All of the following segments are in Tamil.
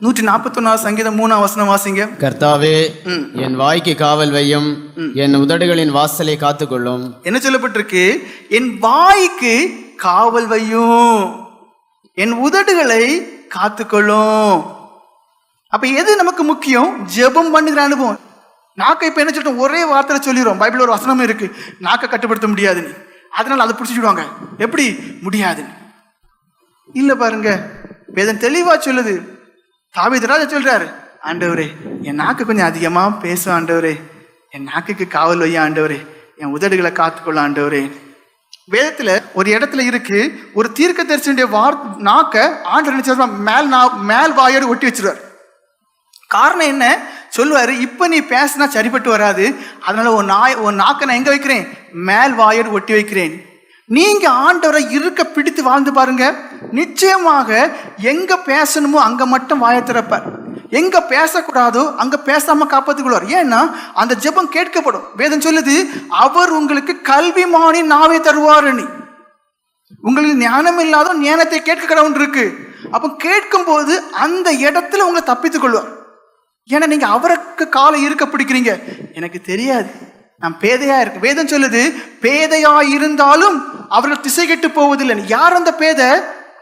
நூற்றி நாற்பத்தொன்னாவது சங்கீதம் மூணாம் வசனம் வாசிங்க. கர்த்தாவே. என் வாய்க்கு காவல் வையும் என் உதடுகளின் வாசலை காத்துக்கொள்ளும். என்ன சொல்லப்பட்டிருக்கு? என் வாய்க்கு காவல் வையும் என் உதடுகளை காத்துக்கொள்ளும். அப்ப எது நமக்கு முக்கியம்? ஜெபம் பண்ணுகிற அனுபவம். நாக்க இப்ப என்ன சொல்லிட்டோம் ஒரே வார்த்தையில சொல்லிடுறோம். பைபிள் ஒரு வசனமும் இருக்கு. நாக்க கட்டுப்படுத்த முடியாது நீ. அதனால அதை பிடிச்சிடுவாங்க எப்படி? முடியாது இல்ல பாருங்க. வேதம் தெளிவா சொல்லுது. தாவிதராஜ சொல்றாரு? ஆண்டவரே என் நாக்கு கொஞ்சம் அதிகமா பேசும் ஆண்டவரே. என் நாக்குக்கு காவல் வையா ஆண்டவரே. என் உதடுகளை காத்துக்கொள்ள ஆண்டவரே. வேதத்துல ஒரு இடத்துல இருக்கு ஒரு தீர்க்க தரிசனுடைய வார் நாக்க ஆண்டு நினைச்சா மேல் நா மேல் வாயோடு ஒட்டி வச்சிருவார். காரணம் என்ன? சொல்லுவாரு இப்ப நீ பேசினா சரிப்பட்டு வராது. அதனால உன் நாய் உன் நாக்கை நான் எங்க வைக்கிறேன்? மேல் வாயோடு ஒட்டி வைக்கிறேன். நீங்க ஆண்டவரை இருக்க பிடித்து வாழ்ந்து பாருங்க. நிச்சயமாக எங்க பேசணுமோ அங்க மட்டும் வாய திறப்பார். எங்க பேசக்கூடாதோ அங்க பேசாம காப்பாத்திக்கொள்வார். ஏன்னா அந்த ஜெபம் கேட்கப்படும். வேதம் சொல்லுது அவர் உங்களுக்கு கல்விமானி நாவை தருவார் உங்களுக்கு ஞானம் இல்லாத ஞானத்தை கேட்க கடவுள் இருக்கு. அப்போ கேட்கும்போது அந்த இடத்துல உங்களை தப்பித்துக் கொள்வார் ஏன்னா நீங்க அவருக்கு காலை இருக்க பிடிக்கிறீங்க. எனக்கு தெரியாது. நான் பேதையா இருக்கு. வேதம் சொல்லுது பேதையா இருந்தாலும் அவர்கள் திசை கெட்டு போவதில்லை யார் அந்த பேதை?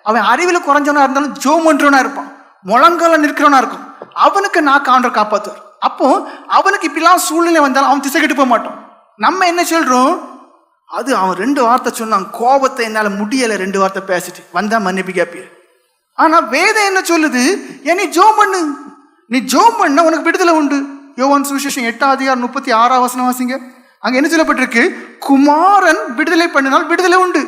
அவன் அறிவில் குறைஞ்சவனா இருந்தாலும் ஜோம் பண்றவனா இருப்பான். முழங்கால நிற்கிறவனா இருக்கும். அவனுக்கு நான் காண்டர் காப்பாத்துவார். அப்போ அவனுக்கு இப்படிலாம் சூழ்நிலை வந்தாலும் அவன் திசை கெட்டு போக மாட்டான். நம்ம என்ன சொல்றோம்? அது அவன் ரெண்டு வார்த்தை சொன்னான். கோபத்தை என்னால் முடியலை ரெண்டு வார்த்தை பேசிட்டு. வந்தா மன்னிப்பு கேப்பிய. ஆனா வேதம் என்ன சொல்லுது? ஏன் நீ ஜோம் பண்ணு. நீ ஜோம் பண்ண உனக்கு விடுதலை உண்டு. யோவான் சுவிசேஷம் எட்டாம் அதிகாரம் முப்பத்தி ஆறாம் வசனம் வாசிங்க. அங்க என்ன சொல்லப்பட்டிருக்கு? குமாரன் விடுதலை பண்ணினால் விடுதலை உண்டு.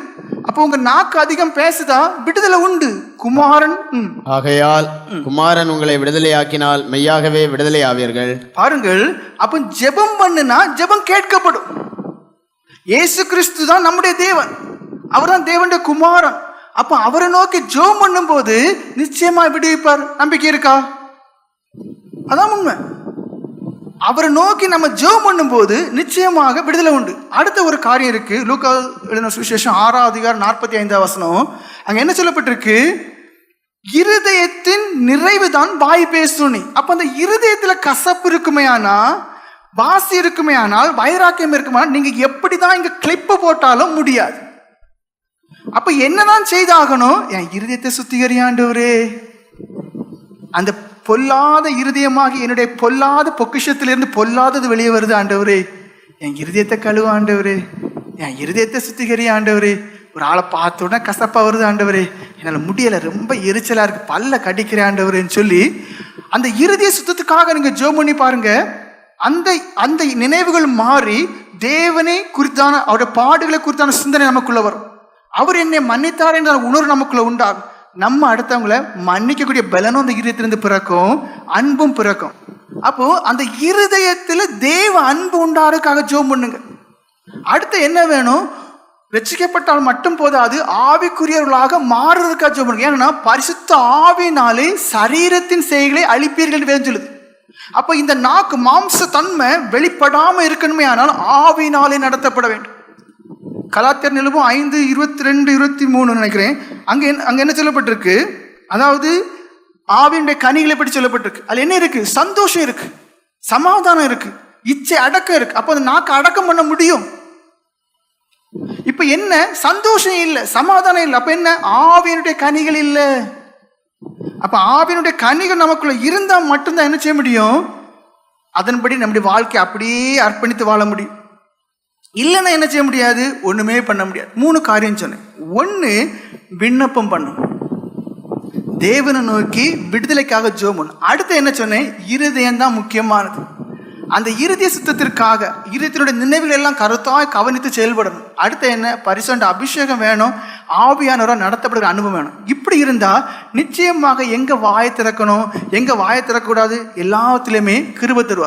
அப்போ உங்க நாக்கு அதிகம் பேசுதா? விடுதலை உண்டு. குமாரன். ஆகையால் குமாரன் உங்களை விடுதலையாக்கினால் மெய்யாகவே விடுதலை ஆவீர்கள். பாருங்கள் அப்போ ஜெபம் பண்ணுனா ஜெபம் கேட்கப்படும். இயேசு கிறிஸ்து தான் நம்முடைய தேவன். அவர் தான் தேவனுடைய குமாரன். அப்ப அவரை நோக்கி ஜெபம் பண்ணும்போது நிச்சயமா விடுவிப்பார். நம்பிக்கை இருக்கா? அதான் உண்மை. அவரை நோக்கி நம்ம ஜெபம் பண்ணும்போது நிச்சயமாக விடுதலை உண்டு. அடுத்த ஒரு காரியம் இருக்கு. லூக்கா எழுதின சுவிசேஷம் ஆறாம் அதிகாரம் நாற்பத்தி ஐந்தாம் வசனம். அங்க என்ன சொல்லப்பட்டிருக்கு? இருதயத்தின் நிறைவு தான் வாய் பேசுனி. அப்ப அந்த இருதயத்துல கசப்பு இருக்குமே ஆனா வாசி இருக்குமே ஆனால் வைராக்கியம் இருக்குமே நீங்க எப்படிதான் இங்க கிளிப்பு போட்டாலும் முடியாது. அப்ப என்னதான் செய்தாகணும்? என் இருதயத்தை சுத்திகரியாண்டவரே அந்த பொல்லாத இருதயமாக என்னுடைய பொல்லாத பொக்கிஷத்திலிருந்து பொல்லாதது வெளியே வருது ஆண்டவரே. என் இருதயத்தை கழுவ ஆண்டவரே. என் இருதயத்தை சுத்திகரி ஆண்டவரே. ஒரு ஆளை பார்த்த உடனே கசப்பாக வருது ஆண்டவரே. என்னால் முடியலை ரொம்ப எரிச்சலாக இருக்கு. பல்ல கடிக்கிற ஆண்டவரேன்னு சொல்லி அந்த இறுதிய சுத்தத்துக்காக நீங்கள் ஜோம் பண்ணி பாருங்கள் அந்த அந்த நினைவுகள் மாறி தேவனை குறித்தான அவருடைய பாடுகளை குறித்தான சிந்தனை நமக்குள்ளே வரும். அவர் என்னை மன்னித்தார் என்ற உணர்வு நமக்குள்ளே உண்டாகும். நம்ம அடுத்தவங்கள மன்னிக்கக்கூடிய பலனும் அந்த இருதயத்திலிருந்து பிறக்கும் அன்பும் பிறக்கும். அப்போ அந்த இருதயத்துல தேவ அன்பு உண்டாருக்காக ஜோம் பண்ணுங்க. அடுத்து என்ன வேணும்? ரட்சிக்கப்பட்டால் மட்டும் போதாது ஆவிக்குரியவர்களாக மாறுறதுக்காக ஜோம் பண்ணுங்க. ஏன்னா பரிசுத்த ஆவினாலே சரீரத்தின் செயல்களை அழிப்பீர்கள் என்று வேதம் அப்போ இந்த நாக்கு மாம்ச தன்மை வெளிப்படாம இருக்கணுமே ஆனால் ஆவினாலே நடத்தப்பட வேண்டும். கலாத்தியர் நிலவும் ஐந்து இருபத்தி ரெண்டு இருபத்தி மூணு நினைக்கிறேன். அங்கே என்ன என்ன சொல்லப்பட்டிருக்கு? அதாவது ஆவியுடைய கனிகளை பற்றி சொல்லப்பட்டிருக்கு. அதில் என்ன இருக்கு? சந்தோஷம் இருக்கு. சமாதானம் இருக்கு. இச்சை அடக்கம் இருக்கு. அப்போ அந்த நாக்கு அடக்கம் பண்ண முடியும். இப்ப என்ன? சந்தோஷம் இல்லை. சமாதானம் இல்லை. அப்ப என்ன? ஆவியனுடைய கனிகள் இல்லை. அப்ப ஆவியனுடைய கனிகள் நமக்குள்ள இருந்தா மட்டும்தான் என்ன செய்ய முடியும்? அதன்படி நம்முடைய வாழ்க்கை அப்படியே அர்ப்பணித்து வாழ முடியும். இல்லைன்னா என்ன செய்ய முடியாது? ஒண்ணுமே பண்ண முடியாது. மூணு காரியம் சொன்னேன். ஒன்று விண்ணப்பம் பண்ணும். தேவனை நோக்கி விடுதலைக்காக ஜோமன் அடுத்து என்ன சொன்னேன்? இருதயம் தான் முக்கியமானது. அந்த இருதய சுத்தத்திற்காக இருதயத்தினுடைய நினைவுகள் எல்லாம் கருத்தாய் கவனித்து செயல்படணும். அடுத்து என்ன? பரிசுண்ட அபிஷேகம் வேணும். ஆவியானவராக நடத்தப்படுகிற அனுபவம் வேணும். இப்படி இருந்தா நிச்சயமாக எங்க வாயை திறக்கணும்? எங்க வாயை திறக்கக்கூடாது? எல்லாத்துலேயுமே கிருப தருவார்.